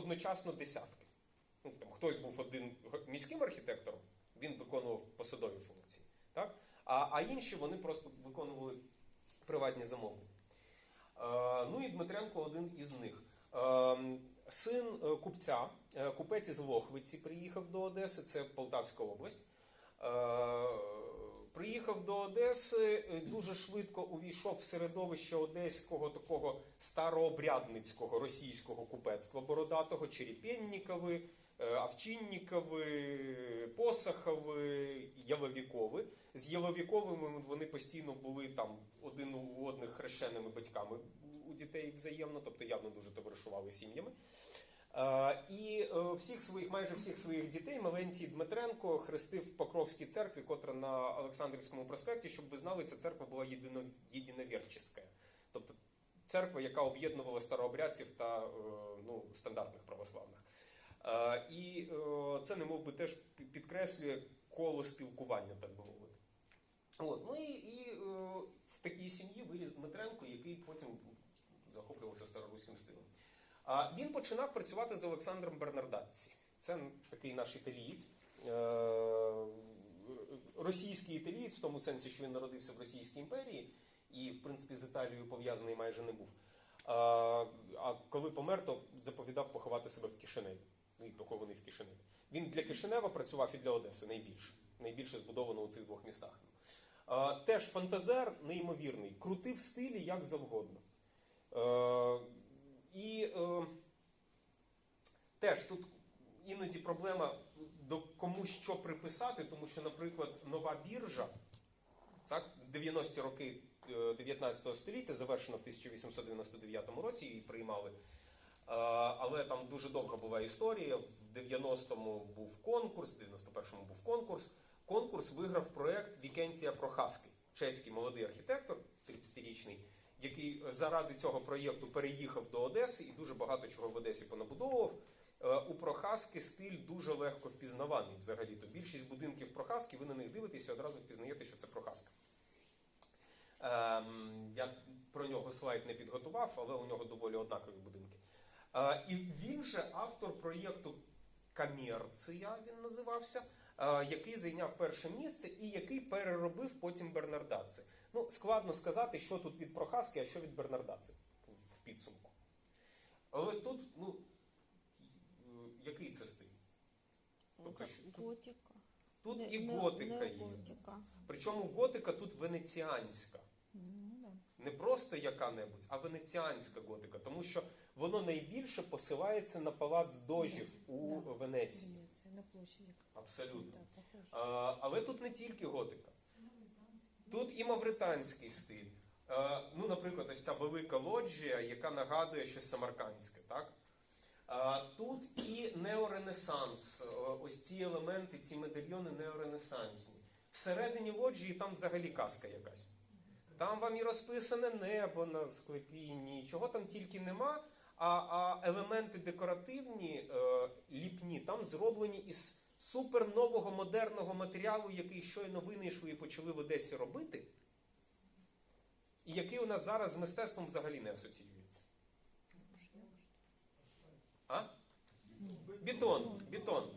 одночасно десятки. Ну, там, хтось був один міським архітектором, він виконував посадові функції. Так? А, а інші вони просто виконували приватні замовлення. Е, ну і Дмитренко один із них. Е, Син е, купця, е, купець із Лохвиці приїхав до Одеси, це Полтавська область. Е, Приїхав до Одеси, е, дуже швидко увійшов в середовище одеського такого старообрядницького російського купецтва бородатого, Черепеннікови, е, Овчиннікови, Посохови, Яловікови. З Яловіковими вони постійно були там один у одних хрещеними батьками у дітей взаємно, тобто явно дуже товаришували сім'ями. Е, І е, всіх своїх, майже всіх своїх дітей Мелентій Дмитренко хрестив в Покровській церкві, котра на Олександрівському проспекті, щоб ви знали, ця церква була єдино, єдиновірчиська. Тобто церква, яка об'єднувала старообрядців та е, ну, стандартних православних. І це, немов би, теж підкреслює коло спілкування, так би мовити. От, ну і, і в такій сім'ї виріс Дмитренко, який потім захоплювався староруським стилем. Він починав працювати з Олександром Бернардатці. Це такий наш італієць, е, російський італієць, в тому сенсі, що він народився в Російській імперії і, в принципі, з Італією пов'язаний майже не був. А, коли помер, то заповідав поховати себе в Кишиневі. Ну і похований в Кишиневі. Він для Кишинева працював і для Одеси найбільше. Найбільше збудовано у цих двох містах. Теж фантазер неймовірний, крутив стилі як завгодно. Е, і е, теж тут іноді проблема до кому що приписати, тому що, наприклад, нова біржа, так, 90-ті роки е, 19 століття, завершена в 1899 році, її приймали. Е, Але там дуже довга була історія. В 90-му був конкурс, в 91-му був конкурс. Конкурс виграв проект Вікенція Прохаски, чеський молодий архітектор, 30-річний, який заради цього проєкту переїхав до Одеси і дуже багато чого в Одесі понабудовував. Е, У Прохаски стиль дуже легко впізнаваний взагалі. То більшість будинків Прохаски, ви на них дивитесь і одразу впізнаєте, що це Прохаска. Ем, я про нього слайд не підготував, але у нього доволі однакові будинки. Е, і він же автор проєкту Камерція, він називався, е, який зайняв перше місце і який переробив потім Бернардаци. Ну, складно сказати, що тут від Прохаски, а що від Бернардаци в підсумку. Але тут, ну, який це стиль? Тобто, що тут, Готика. тут Не- і готика не є. готика. Причому готика тут венеціанська. Ну. Не просто яка-небудь, а венеціанська готика, тому що воно найбільше посилається на палац дожів у Да. Венеції. Венеція, на площаді. Абсолютно. Да. А, але тут не тільки готика. Тут і мавританський стиль. А, ну, наприклад, ось ця велика лоджія, яка нагадує щось самаркандське. Так? А, тут і неоренесанс. Е, Ось ці елементи, ці медальйони неоренесансні. Всередині лоджії там взагалі казка якась. Там вам і розписане небо на склепінні, чого там тільки нема. А, а елементи декоративні, е, ліпні, там зроблені із супер нового модерного матеріалу, який щойно винайшли і почали в Одесі робити, і який у нас зараз з мистецтвом взагалі не асоціюється. А? Бетон, бетон.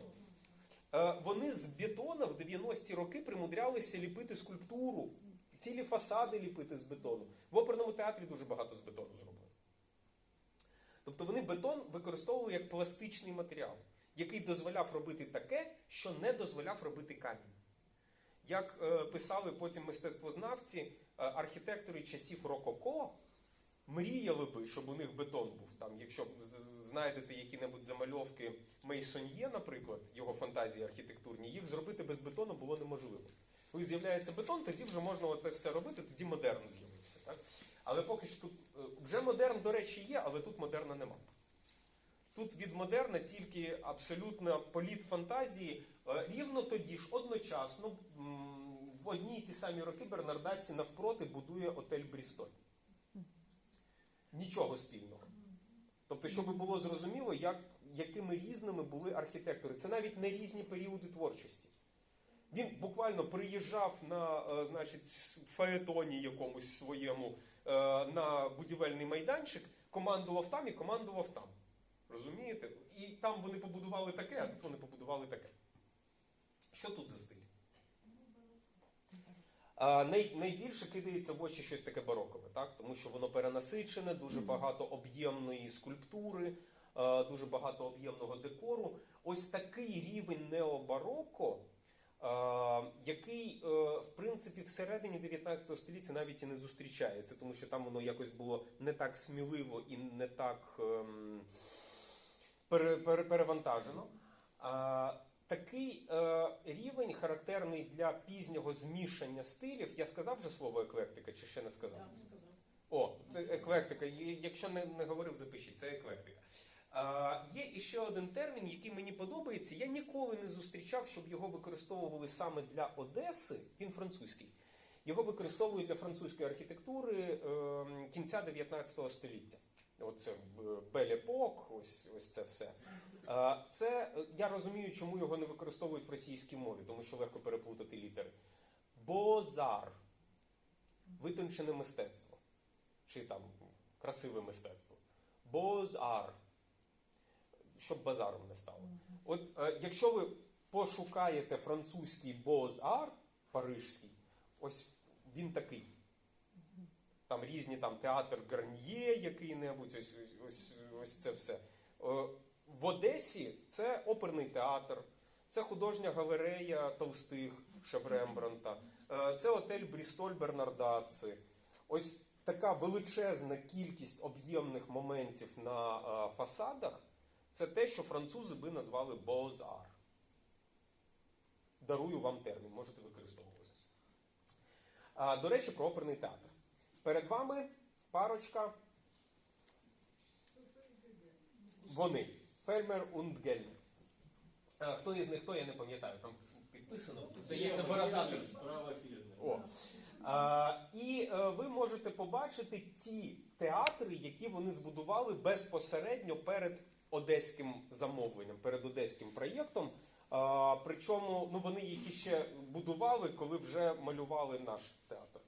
Е, Вони з бетона в 90-ті роки примудрялися ліпити скульптуру, цілі фасади ліпити з бетону. В оперному театрі дуже багато з бетону зроблено. Тобто вони бетон використовували як пластичний матеріал, який дозволяв робити таке, що не дозволяв робити камінь. Як е, писали потім мистецтвознавці, е, архітектори часів Рококо мріяли би, щоб у них бетон був. Там, якщо знайдете які-небудь замальовки Мейсоньє, наприклад, його фантазії архітектурні, їх зробити без бетону було неможливо. Коли з'являється бетон, тоді вже можна це все робити, тоді модерн з'явився. Але поки що тут е, вже модерн, до речі, є, але тут модерна нема. Тут від модерна тільки абсолютно політ фантазії. Е, Рівно тоді ж одночасно в одні й ті самі роки Бернардаці навпроти будує отель Брістоль. Нічого спільного. Тобто, щоб було зрозуміло, як, якими різними були архітектори. Це навіть не різні періоди творчості. Він буквально приїжджав на е, значить, фаетоні якомусь своєму е, на будівельний майданчик, командував там і командував там. Розумієте? І там вони побудували таке, а тут вони побудували таке. Що тут за стиль? А, най, найбільше кидається в очі щось таке барокове, так? тому що воно перенасичене, дуже багато об'ємної скульптури, а, дуже багато об'ємного декору. Ось такий рівень необароко, а, який, е, в принципі, всередині 19 століття навіть і не зустрічається, тому що там воно якось було не так сміливо і не так ем, пере, пере, перевантажено. А, такий е, рівень характерний для пізнього змішання стилів. Я сказав вже слово еклектика, чи ще не сказав? О, це еклектика. Якщо не, не говорив, запишіть, це еклектика. А, є іще один термін, який мені подобається. Я ніколи не зустрічав, щоб його використовували саме для Одеси. Він французький. Його використовують для французької архітектури е, кінця 19 століття. Оце Белепок, ось, ось це все. Е, Це е, я розумію, чому його не використовують в російській мові, тому що легко переплутати літери. Бозар витончене мистецтво. Чи там красиве мистецтво. Бозар. Щоб базаром не стало. От е, якщо ви пошукаєте французький бозар, парижський, ось він такий. Там різні там театр Гарньє, який-небудь, ось, ось, ось, це все. Е, В Одесі це оперний театр, це художня галерея Толстих Шеврембранта, е, це отель Брістоль Бернардаци. Ось така величезна кількість об'ємних моментів на е, фасадах це те, що французи би назвали бозар. Дарую вам термін, можете використовувати. До речі, про оперний театр. Перед вами парочка. Вони. Фельмер und Гельмер. А, Хто із них хто, я не пам'ятаю. Там підписано. Здається, бородатий. Справа. О. А, і е, ви можете побачити ті театри, які вони збудували безпосередньо перед одеським замовленням, перед одеським проєктом. А, причому ну, вони їх іще будували, коли вже малювали наш театр.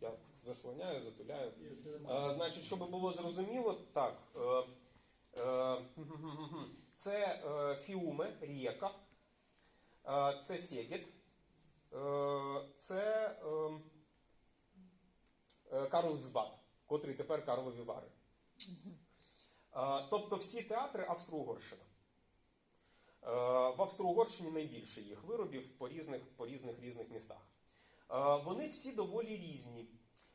Я заслоняю, затуляю. А, значить, щоб було зрозуміло, так. Е, е, це е, Фіуме, Рієка, е, це Сєгет, е, це е, е, Карлсбад, котрий тепер Карлові Вари. Е, тобто всі театри Австро-Угорщина. Е, В Австро-Угорщині найбільше їх виробів по різних, по різних різних містах. Е, Вони всі доволі різні.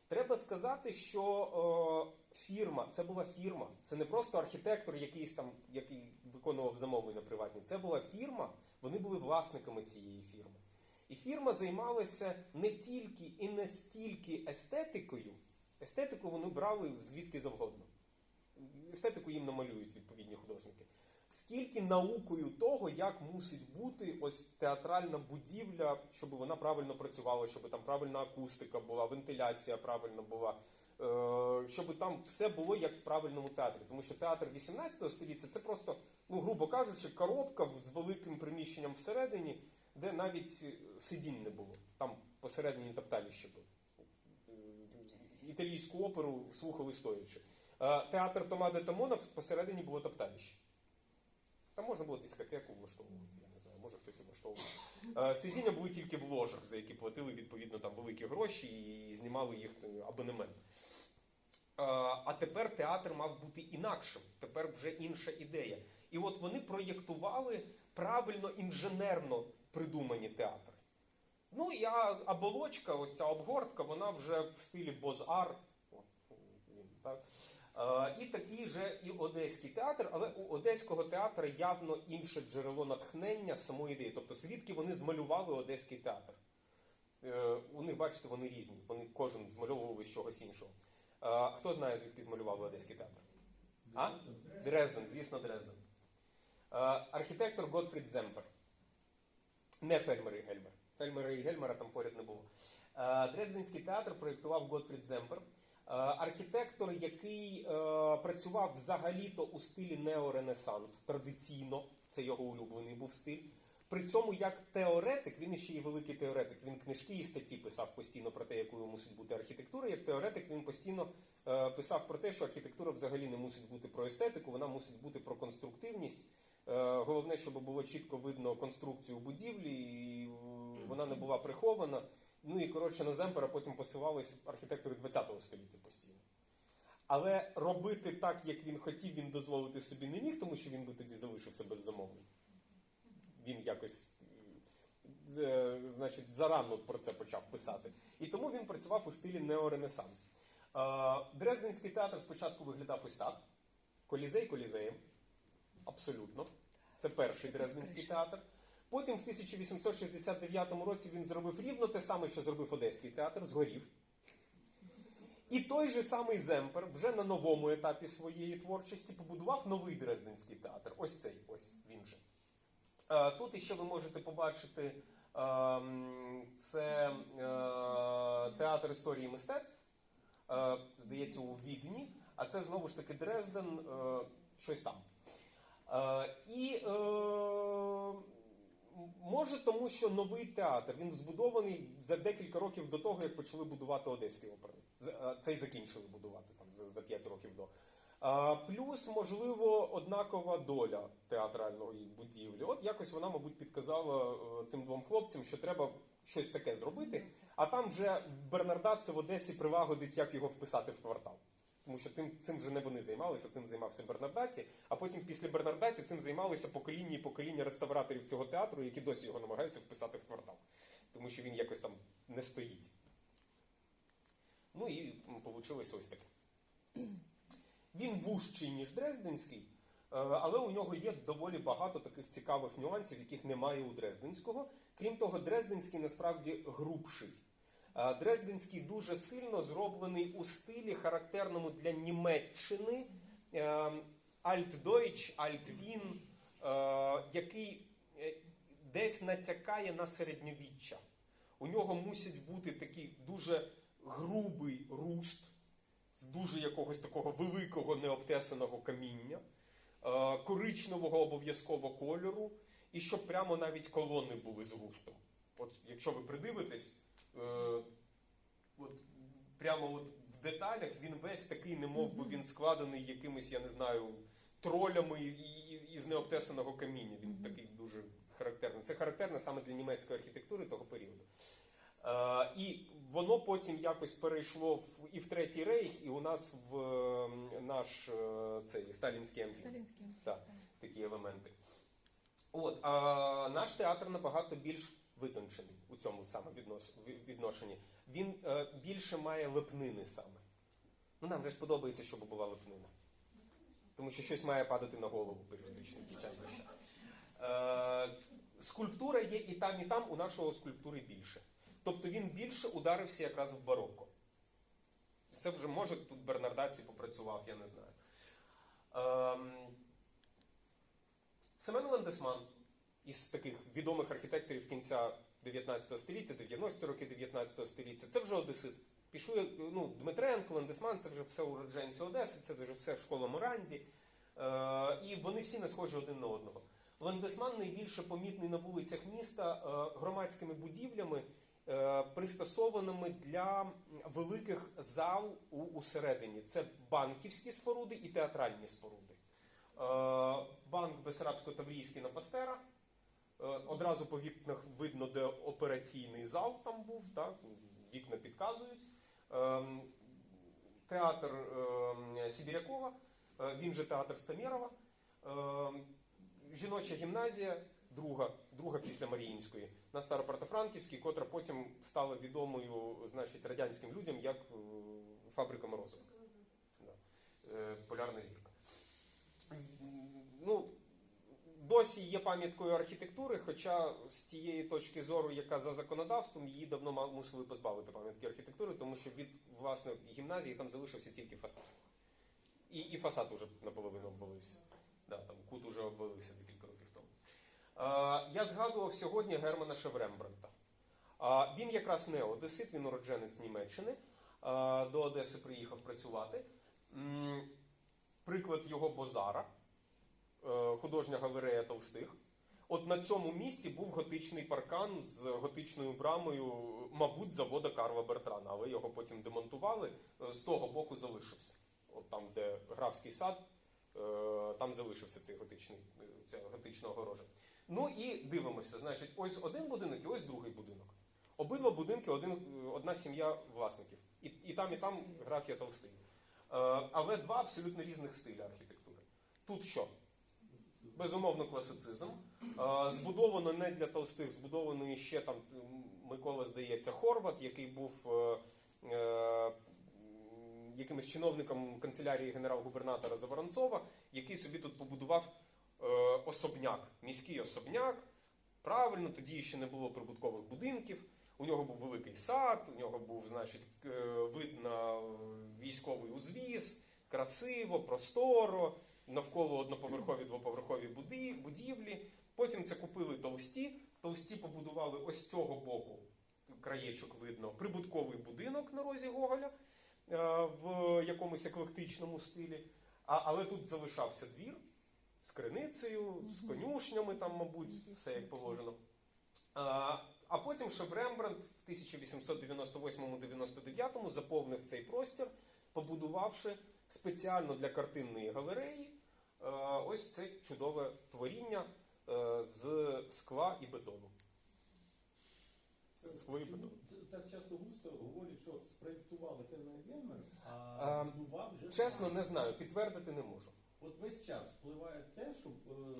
Треба сказати, що е, фірма, це була фірма, це не просто архітектор, якийсь там, який виконував замовлення приватні. Це була фірма, вони були власниками цієї фірми. І фірма займалася не тільки і не стільки естетикою. Естетику вони брали звідки завгодно. Естетику їм намалюють відповідні художники. Скільки наукою того, як мусить бути ось театральна будівля, щоб вона правильно працювала, щоб там правильна акустика була, вентиляція правильна була, е, щоб там все було як в правильному театрі. Тому що театр 18 століття це просто, ну грубо кажучи, коробка з великим приміщенням всередині, де навіть сидінь не було. Там посередині топталіще було. Італійську оперу слухали стоячи. Е, Театр Тома де Тамона посередині було топталіще. Там можна було дискотеку влаштовувати, я не знаю, може хтось і влаштовував. Е, Сидіння були тільки в ложах, за які платили відповідно там великі гроші і знімали їх е, абонемент. Е, А тепер театр мав бути інакшим. Тепер вже інша ідея. І от вони проєктували правильно інженерно придумані театри. Ну і оболочка, ось ця обгортка, вона вже в стилі бозар. От, він, так. Е, І такий же і одеський театр, але у одеського театру явно інше джерело натхнення самої ідеї. Тобто, звідки вони змалювали одеський театр. Е, У них, бачите, вони різні. Вони кожен змальовували з чогось іншого. Е, Хто знає, звідки змалювали одеський театр? А? Дрезден, звісно, Дрезден. Е, Архітектор Готфрід Земпер. Не Фельмер і Гельмер. Фельмера і Гельмера там поряд не було. Е, Дрезденський театр проєктував Готфрід Земпер. Е, Архітектор, який е, працював взагалі-то у стилі неоренесанс, традиційно, це його улюблений був стиль. При цьому як теоретик, він ще є великий теоретик. Він книжки і статті писав постійно про те, якою мусить бути архітектура. Як теоретик він постійно е, писав про те, що архітектура взагалі не мусить бути про естетику, вона мусить бути про конструктивність. Е, головне, щоб було чітко видно конструкцію будівлі, і е, вона не була прихована. Ну і коротше на Земпера потім посилались архітектори ХХ століття постійно. Але робити так, як він хотів, він дозволити собі не міг, тому що він би тоді залишився без замовлень. Він якось, е, значить, зарано про це почав писати. І тому він працював у стилі неоренесанс. Е, Дрезденський театр спочатку виглядав ось так: колізей колізеєм. Абсолютно. Це перший Дрезденський театр. Потім в 1869 році він зробив рівно те саме, що зробив Одеський театр, згорів. І той же самий Земпер вже на новому етапі своєї творчості побудував новий Дрезденський театр. Ось цей, ось він же. Е, Тут іще ви можете побачити ем, це е, театр історії мистецтв, е, здається, у Відні, а це знову ж таки Дрезден, е, щось там. Е, І е, може тому, що новий театр він збудований за декілька років до того, як почали будувати Одеський оперний. Е, Цей закінчили будувати там за, за 5 років до. А, плюс, можливо, однакова доля театральної будівлі. От якось вона, мабуть, підказала е, цим двом хлопцям, що треба щось таке зробити. А там вже Бернардат в Одесі прилагодить, як його вписати в квартал. Тому що тим, цим вже не вони займалися, цим займався Бернардаці, а потім після Бернардаці цим займалися покоління і покоління реставраторів цього театру, які досі його намагаються вписати в квартал. Тому що він якось там не стоїть. Ну і вийшло ось таке. Він вужчий, ніж Дрезденський, е, але у нього є доволі багато таких цікавих нюансів, яких немає у Дрезденського. Крім того, Дрезденський насправді грубший. Е, Дрезденський дуже сильно зроблений у стилі, характерному для Німеччини. е, Альтдойч, Альтвін, е, який е, десь натякає на середньовіччя. У нього мусить бути такий дуже грубий руст з дуже якогось такого великого необтесаного каміння, е, коричневого обов'язково кольору, і щоб прямо навіть колони були з рустом. От якщо ви придивитесь, е, от, прямо от в деталях він весь такий, немов би він складений якимись, я не знаю, тролями із, необтесаного каміння. Він такий дуже характерний. Це характерно саме для німецької архітектури того періоду. Е, і воно потім якось перейшло в, і в Третій Рейх, і у нас в наш е, цей сталінський амфі. Сталінський. Так, такі елементи. От, а наш театр набагато більш витончений у цьому саме відношенні. Він е, більше має лепнини саме. Ну, нам же ж подобається, щоб була лепнина. Тому що щось має падати на голову періодично. Е, скульптура є і там, і там, у нашого скульптури більше. Тобто він більше ударився якраз в барокко. Це вже може тут Бернардаці попрацював, я не знаю. Ем, Семен Ландесман із таких відомих архітекторів кінця 19 століття, 90-ті роки 19 століття, це вже Одесит. Пішли ну, Дмитренко, Ландесман, це вже все уродженці Одеси, це вже все школа Моранді. Е, і вони всі не схожі один на одного. Ландесман найбільше помітний на вулицях міста е, громадськими будівлями, е, пристосованими для великих зал усередині. Це банківські споруди і театральні споруди. Банк Бесарабсько-Таврійський на Пастера. Е, Одразу по вікнах видно, де операційний зал там був, так? вікна підказують. Ем, Театр ем, Сибірякова, е, він же театр Стамєрова. Ем, Жіноча гімназія, друга, друга після Маріїнської, на Старопортофранківській, котра потім стала відомою значить, радянським людям як е, фабрика Морозова. Е, Полярна зірка. Ну, досі є пам'яткою архітектури, хоча з тієї точки зору, яка за законодавством, її давно мусили позбавити пам'ятки архітектури, тому що від власне гімназії там залишився тільки фасад. І, і фасад уже наполовину обвалився. Да, там кут уже обвалився декілька років тому. Е, я згадував сьогодні Германа Шеврембранта. А він якраз не одесит, він уродженець Німеччини. Е, До Одеси приїхав працювати. М, Приклад його Бозара, е, художня галерея Товстих. От на цьому місці був готичний паркан з готичною брамою, мабуть, завода Карла Бертрана, але його потім демонтували. Е, З того боку залишився. От там, де графський сад, е, там залишився цей готичний, е, ця готична огорожа. Ну і дивимося, значить, ось один будинок і ось другий будинок. Обидва будинки, один, е, одна сім'я власників. І, і там, і там графія Толстий. Е, але два абсолютно різних стилі архітектури. Тут що? Безумовно, класицизм. Збудовано не для толстих, збудовано ще там Микола, здається, Хорват, який був е, е, якимось чиновником канцелярії генерал-губернатора Заворонцова, який собі тут побудував е, особняк, міський особняк. Правильно, тоді ще не було прибуткових будинків. У нього був великий сад, у нього був, значить, вид на військовий узвіз, красиво, просторо, навколо одноповерхові, двоповерхові будівлі. Потім це купили товсті. Товсті побудували ось цього боку, краєчок видно, прибутковий будинок на розі Гоголя е, в якомусь еклектичному стилі. А, але тут залишався двір з криницею, з конюшнями, там, мабуть, все як положено. А, а потім ще Рембрандт в 1898-99 заповнив цей простір, побудувавши спеціально для картинної галереї ось це чудове творіння е, з скла і бетону. Бетону. Так часто густо говорять, що спроєктували Херман А, а будував вже Чесно, не знаю, підтвердити не можу. От весь час впливає те, що е,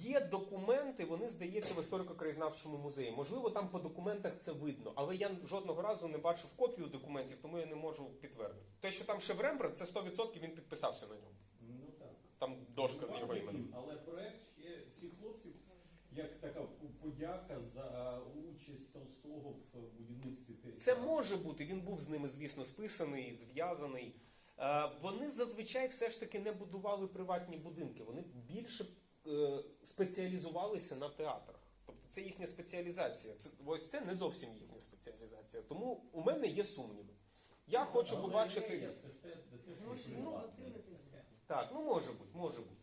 є документи, вони здається в історико-краєзнавчому музеї. Можливо, там по документах це видно, але я жодного разу не бачив копію документів, тому я не можу підтвердити. Те, що там ще в Рембрандт, це 100% він підписався на ньому. ну так. Там дошка з його Будував іменем. Але проект ще цих хлопців, як така подяка за участь Толстого в будівництві. Це може бути. Він був з ними, звісно, списаний, зв'язаний. Е, Вони зазвичай все ж таки не будували приватні будинки. Вони більше е, спеціалізувалися на театрах. Тобто це їхня спеціалізація. Це ось це не зовсім їхня спеціалізація. Тому у мене є сумніви. Я хочу Але побачити. ідея, Це ж те, те, що ну. Так, ну може бути, може бути.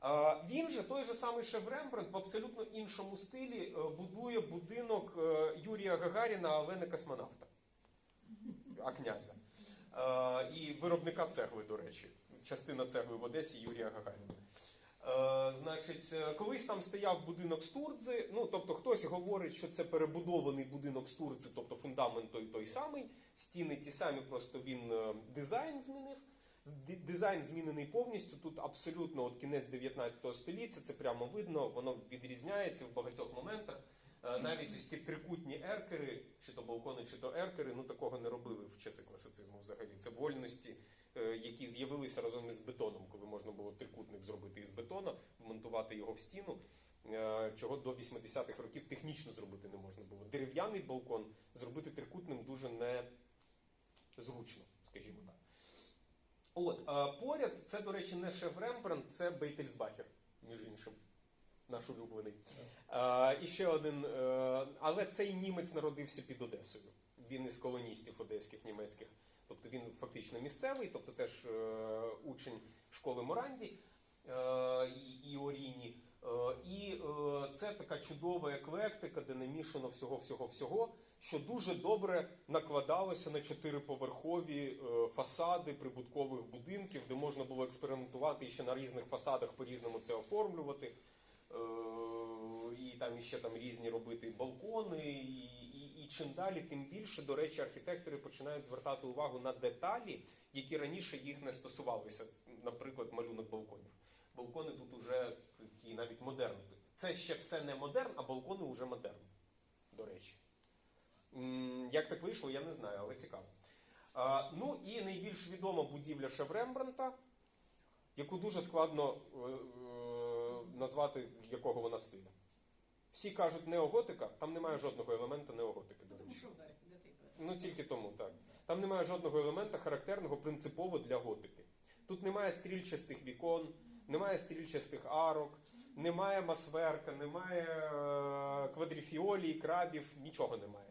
А, він же той же самий Рембрандт в абсолютно іншому стилі е, будує будинок е, Юрія Гагаріна, але не космонавта, а князя. А, і виробника цегли, до речі. Частина цегли в Одесі Юрія Гагаріна. Е, значить, е, колись там стояв будинок Стурдзи. Ну, тобто, хтось говорить, що це перебудований будинок Стурдзи, тобто фундамент той той самий, стіни ті самі, просто він е, дизайн змінив. Дизайн змінений повністю. Тут абсолютно от кінець 19 століття, це прямо видно, воно відрізняється в багатьох моментах. Е, Навіть ось ці трикутні еркери, чи то балкони, чи то еркери, ну такого не робили в часи класицизму взагалі. Це вольності, е, які з'явилися разом із бетоном, коли можна було трикутник зробити із бетона, вмонтувати його в стіну. е, Чого до 80-х років технічно зробити не можна було. Дерев'яний балкон зробити трикутним дуже незручно, скажімо так. От, поряд, це, до речі, не Шев Рембрандт, це Бейтельсбахер, між іншим, наш улюблений. Е, і ще один, е, але цей німець народився під Одесою. Він із колоністів одеських німецьких. Тобто він фактично місцевий, тобто теж е, учень школи Моранді е, і, Оріні. І це така чудова еклектика, де намішано всього, всього, всього, що дуже добре накладалося на чотириповерхові фасади прибуткових будинків, де можна було експериментувати і ще на різних фасадах по-різному це оформлювати. Е, і там іще там різні робити балкони, і, і, і чим далі, тим більше, до речі, архітектори починають звертати увагу на деталі, які раніше їх не стосувалися, наприклад, малюнок балконів. Балкони тут уже такі навіть модерні. Це ще все не модерн, а балкони вже модерн, до речі. Як так вийшло, я не знаю, але цікаво. Ну і найбільш відома будівля Шеврембранта, яку дуже складно е, е, назвати, якого вона стиля. Всі кажуть неоготика, там немає жодного елемента неоготики, до речі. Ну тільки тому, так. Там немає жодного елемента характерного принципово для готики. Тут немає стрільчастих вікон, немає стрільчастих арок, немає масверка, немає е, квадріфіолій, крабів, нічого немає.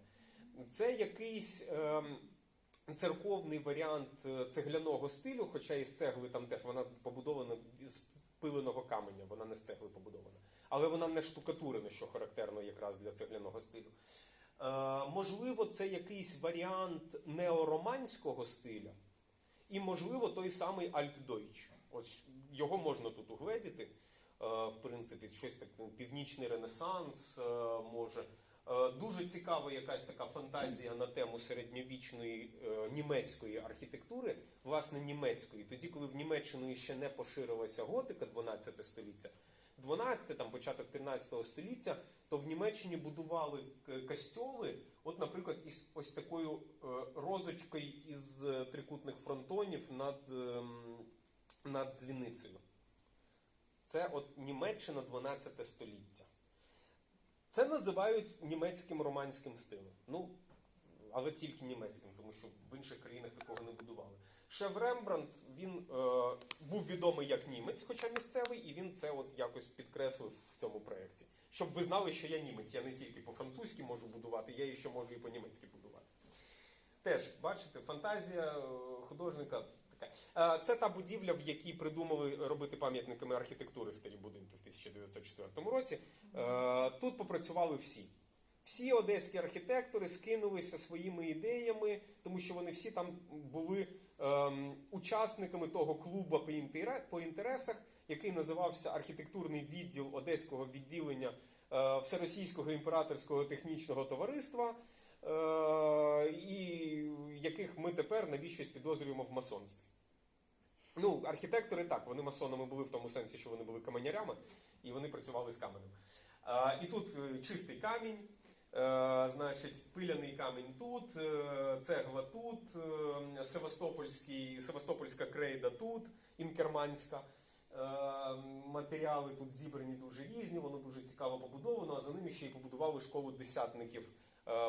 Це якийсь ем, церковний варіант е, цегляного стилю, хоча із цегли там теж вона побудована з пиленого каменя, вона не з цегли побудована. Але вона не штукатурена, що характерно якраз для цегляного стилю. Е, можливо, це якийсь варіант неороманського стиля, і, можливо, той самий Альтдойч. Ось його можна тут угледіти. Е, в принципі, щось таке північний ренесанс е, може. Е, Дуже цікава якась така фантазія на тему середньовічної е, німецької архітектури, власне, німецької. Тоді, коли в Німеччину ще не поширилася готика 12 століття, 12, там початок 13 століття, то в Німеччині будували к- костьоли, от, наприклад, із ось такою е, розочкою із е, трикутних фронтонів над, ем, над дзвіницею. Це от Німеччина 12 століття. Це називають німецьким романським стилем. Ну, але тільки німецьким, тому що в інших країнах такого не будували. Шев Рембрандт, він е, був відомий як німець, хоча місцевий, і він це от якось підкреслив в цьому проєкті. Щоб ви знали, що я німець, я не тільки по-французьки можу будувати, я ще можу і по-німецьки будувати. Теж, бачите, фантазія е, художника Це та будівля, в якій придумали робити пам'ятниками архітектури старі будинки в 1904 році. Е, Тут попрацювали всі. Всі одеські архітектори скинулися своїми ідеями, тому що вони всі там були ем, учасниками того клубу по інтересах, який називався архітектурний відділ одеського відділення е, Всеросійського імператорського технічного товариства, е, і яких ми тепер навіщось підозрюємо в масонстві. Ну, архітектори так, вони масонами були в тому сенсі, що вони були каменярями, і вони працювали з каменем. А, і тут е, чистий камінь, е, значить, пиляний камінь тут, е, цегла тут, Севастопольський, Севастопольська крейда тут, інкерманська. Матеріали тут зібрані дуже різні, воно дуже цікаво побудовано, а за ними ще й побудували школу десятників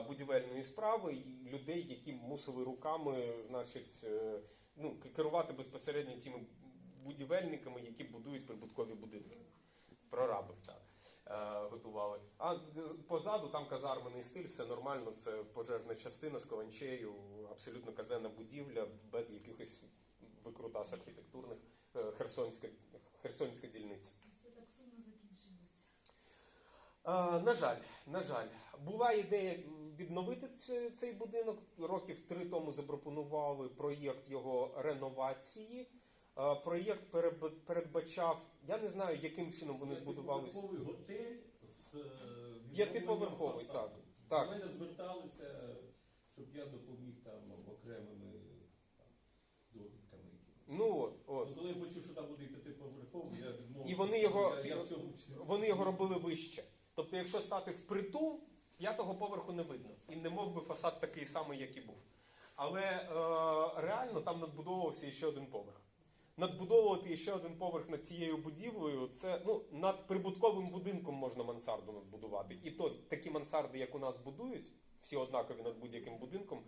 будівельної справи людей, які мусили руками, значить, ну, керувати безпосередньо тими будівельниками, які будують прибуткові будинки. прораби так. е, Готували. А е, позаду там казарменний стиль, все нормально. Це пожежна частина з каланчею, абсолютно казенна будівля, без якихось викрутас архітектурних. Е, Херсонська, Херсонська дільниця. Все так сумно закінчилось. А, на жаль, на жаль, була ідея відновити цей будинок. Років три тому запропонували проєкт його реновації. Проєкт передбачав, я не знаю, яким чином вони збудувалися. П'ятиповерховий готель з е, П'ятиповерховий, так. Так. До мене зверталися, щоб я допоміг там окремими там, довідками. Ну от, от. Ну, коли я почув, що там буде п'ятиповерховий, я відмовився. І вони його- я, я цьому... Вони його робили вище. Тобто, якщо стати впритул, п'ятого поверху не видно. І не мов би фасад такий самий, як і був. Але е, реально там надбудовувався ще один поверх. Надбудовувати ще один поверх над цією будівлею, це ну, над прибутковим будинком можна мансарду надбудувати. І то такі мансарди, як у нас будують, всі однакові над будь-яким будинком,